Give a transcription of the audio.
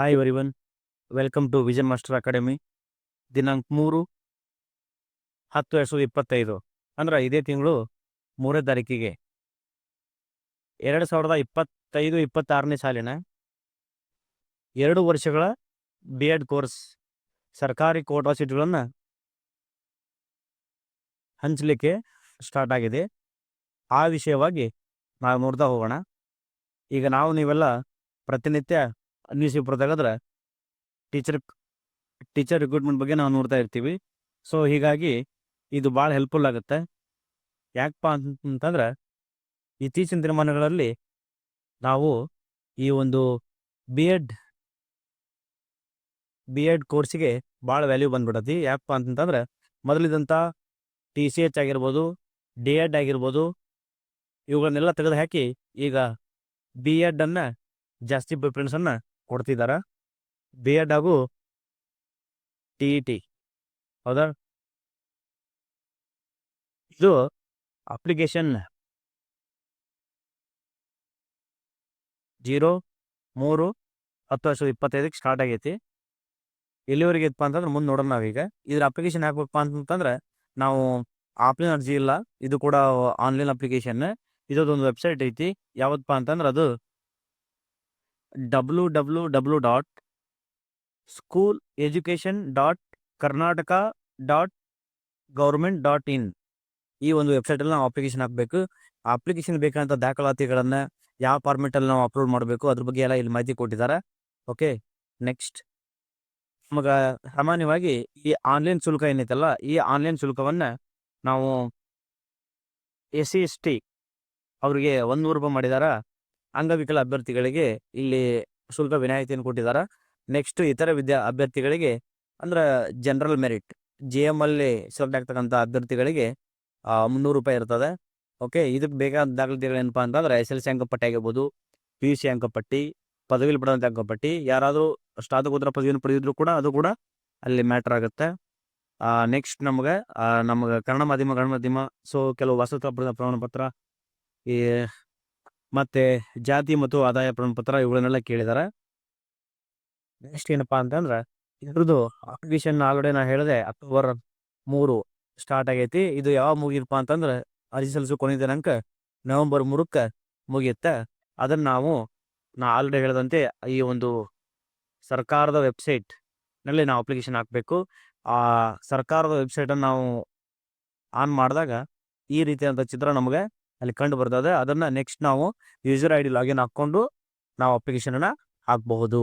Hi everyone welcome to vision master academy ದಿನಾಂಕ ಮೂರು ಹತ್ತು ಎರಡು ಸಾವಿರದ ಇಪ್ಪತ್ತೈದು. ಅಂದ್ರೆ ಇದೇ ತಿಂಗಳು ಮೂರನೇ ತಾರೀಕಿಗೆ. ಎರಡು ಸಾವಿರದ ಇಪ್ಪತ್ತೈದು, ಇಪ್ಪತ್ತಾರನೇ ಸಾಲಿನ ಎರಡು ವರ್ಷಗಳ ಬಿ ಎಡ್ ಕೋರ್ಸ್ ಸರ್ಕಾರಿ ಕೋಟಾ ಸೀಟ್ಗಳನ್ನು ಹಂಚಲಿಕ್ಕೆ ಸ್ಟಾರ್ಟ್ ಆಗಿದೆ. ಆ ವಿಷಯವಾಗಿ ನಾವು ನೋಡ್ತಾ ಹೋಗೋಣ. ಈಗ ನಾವು ನೀವೆಲ್ಲ ಪ್ರತಿನಿತ್ಯ news paper teacher teacher recruitment ಬಗ್ಗೆ ನಾವು ನೋಡ್ತಾ ಇರ್ತೀವಿ. ಸೊ ಹೀಗಾಗಿ ಇದು ಭಾಳ ಹೆಲ್ಪ್ಫುಲ್ ಆಗುತ್ತೆ. ಯಾಕಪ್ಪ ಅಂತಂದ್ರೆ ಇತ್ತೀಚಿನ ದಿನಮಾನಗಳಲ್ಲಿ ನಾವು ಈ ಒಂದು ಬಿ ಎಡ್ ಬಿ ಎಡ್ ಕೋರ್ಸಿಗೆ ಭಾಳ ವ್ಯಾಲ್ಯೂ ಬಂದ್ಬಿಡತ್ತಿ ಯಾಕಪ್ಪ ಅಂತಂದ್ರೆ ಮೊದಲಿದಂಥ ಟಿ ಸಿ ಎಚ್ ಆಗಿರ್ಬೋದು ಡಿ ಎಡ್ ಆಗಿರ್ಬೋದು, ಇವುಗಳನ್ನೆಲ್ಲ ತೆಗೆದು ಹಾಕಿ ಈಗ ಬಿ ಎಡನ್ನು ಜಾಸ್ತಿ ಪ್ರಿಫರೆನ್ಸನ್ನು ಕೊಡ್ತಿದ್ದಾರೆ ಬಿ ಎಡ್ ಹಾಗೂ ಟಿ ಇ ಟಿ. ಹೌದಾ? ಇದು ಅಪ್ಲಿಕೇಶನ್ ಜೀರೋ, ಮೂರು, ಹತ್ತು ವರ್ಷ ಇಪ್ಪತ್ತೈದಕ್ಕೆ ಸ್ಟಾರ್ಟ್ ಆಗೈತಿ. ಎಲ್ಲಿವರೆಗೆ ಇತ್ತಪ್ಪ ಅಂತಂದ್ರೆ ಮುಂದೆ ನೋಡೋಣ ನಾವೀಗ. ಇದ್ರ ಅಪ್ಲಿಕೇಶನ್ ಹಾಕ್ಬೇಕಪ್ಪ ಅಂತಂದ್ರೆ ನಾವು ಆಫ್ಲೈನ್ ಅರ್ಜಿ ಇಲ್ಲ. ಇದು ಕೂಡ ಆನ್ಲೈನ್ ಅಪ್ಲಿಕೇಶನ್ ಇದೊಂದು ವೆಬ್ಸೈಟ್ ಐತಿ. ಯಾವತ್ತಪ್ಪ ಅಂತಂದ್ರೆ ಅದು W W W dot school education dot Karnataka dot government dot in ಈ ಒಂದು ವೆಬ್ಸೈಟಲ್ಲಿ ನಾವು ಅಪ್ಲಿಕೇಶನ್ ಹಾಕಬೇಕು. ಅಪ್ಲಿಕೇಶನ್ ಬೇಕಾದಂಥ ದಾಖಲಾತಿಗಳನ್ನು ಯಾವ ಫಾರ್ಮೆಟಲ್ಲಿ ನಾವು ಅಪ್ಲೋಡ್ ಮಾಡಬೇಕು, ಅದ್ರ ಬಗ್ಗೆ ಎಲ್ಲ ಇಲ್ಲಿ ಮಾಹಿತಿ ಕೊಟ್ಟಿದ್ದಾರೆ. ಓಕೆ ನೆಕ್ಸ್ಟ್ ನಮಗೆ ಸಾಮಾನ್ಯವಾಗಿ ಈ ಆನ್ಲೈನ್ ಶುಲ್ಕ ಏನೈತಲ್ಲ, ಈ ಆನ್ಲೈನ್ ಶುಲ್ಕವನ್ನು ನಾವು ಎಸ್ ಸಿ ಎಸ್ ಟಿ ಅವರಿಗೆ ಒಂದು ನೂರು ರೂಪಾಯಿ ಮಾಡಿದಾರ. ಅಂಗವಿಕಲ ಅಭ್ಯರ್ಥಿಗಳಿಗೆ ಇಲ್ಲಿ ಶುಲ್ಕ ವಿನಾಯಿತಿಯನ್ನು ಕೊಟ್ಟಿದ್ದಾರೆ. ನೆಕ್ಸ್ಟ್ ಇತರ ವಿದ್ಯಾ ಅಭ್ಯರ್ಥಿಗಳಿಗೆ ಅಂದ್ರೆ ಜನರಲ್ ಮೆರಿಟ್ ಜಿ ಎಂ ಅಲ್ಲಿ ಸೆಲೆಕ್ಟ್ ಆಗ್ತಕ್ಕಂಥ ಅಭ್ಯರ್ಥಿಗಳಿಗೆ ಮುನ್ನೂರು ರೂಪಾಯಿ ಇರ್ತದೆ. ಓಕೆ ಇದಕ್ಕೆ ಬೇಕಾದ ದಾಖಲಾತಿಗಳು ಏನಪ್ಪಾ ಅಂತಂದ್ರೆ ಎಸ್ ಎಲ್ ಸಿ ಅಂಕಪಟ್ಟಿ ಆಗಿರ್ಬೋದು ಪಿ ಯು ಸಿ ಅಂಕಪಟ್ಟಿ ಪದವಿಲಿ ಪಡೆದಂಥ ಅಂಕಪಟ್ಟಿ, ಯಾರಾದರೂ ಸ್ನಾತಕೋತ್ತರ ಪದವಿಯನ್ನು ಪಡೆದಿದ್ರು ಕೂಡ ಅದು ಕೂಡ ಅಲ್ಲಿ ಮ್ಯಾಟರ್ ಆಗುತ್ತೆ. ನೆಕ್ಸ್ಟ್ ನಮಗೆ ನಮಗೆ ಕನ್ನಡ ಮಾಧ್ಯಮ ಕನ್ನಡ ಮಾಧ್ಯಮ ಸೊ ಕೆಲವು ವಸತಿ ಪ್ರಮಾಣ ಪತ್ರ ಈ ಮತ್ತೆ ಜಾತಿ ಮತ್ತು ಆದಾಯ ಪ್ರಮಾಣಪತ್ರ ಇವುಗಳನ್ನೆಲ್ಲ ಕೇಳಿದ್ದಾರೆ ನೆಕ್ಸ್ಟ್ ಏನಪ್ಪಾ ಅಂತಂದ್ರೆ, ಇದ್ರದ್ದು ಅಪ್ಲಿಕೇಶನ್ ಆಲ್ರೆಡಿ ನಾ ಹೇಳಿದೆ ಅಕ್ಟೋಬರ್ ಮೂರು ಸ್ಟಾರ್ಟ್ ಆಗೈತಿ. ಇದು ಯಾವಾಗ ಮುಗಿಯಪ್ಪ ಅಂತಂದ್ರೆ, ಅರ್ಜಿ ಸಲ್ಲಿಸೋ ಕೊನೆ ದಿನಾಂಕ ನವೆಂಬರ್ ಮೂರಕ್ಕೆ ಮುಗಿಯುತ್ತೆ. ಅದನ್ನು ನಾವು, ನಾ ಆಲ್ರೆಡಿ ಹೇಳಿದಂತೆ ಈ ಒಂದು ಸರ್ಕಾರದ ವೆಬ್ಸೈಟ್ನಲ್ಲಿ ನಾವು ಅಪ್ಲಿಕೇಶನ್ ಹಾಕಬೇಕು. ಆ ಸರ್ಕಾರದ ವೆಬ್ಸೈಟನ್ನು ನಾವು ಆನ್ ಮಾಡಿದಾಗ ಈ ರೀತಿಯಾದಂಥ ಚಿತ್ರ ನಮಗೆ ಅಲ್ಲಿ ಕಂಡು ಬರ್ತದೆ ಅದನ್ನು ನೆಕ್ಸ್ಟ್ ನಾವು ಯೂಸರ್ ಐ ಡಿ ಲಾಗಿನ್ ಹಾಕ್ಕೊಂಡು ನಾವು ಅಪ್ಲಿಕೇಶನನ್ನು ಹಾಕಬಹುದು.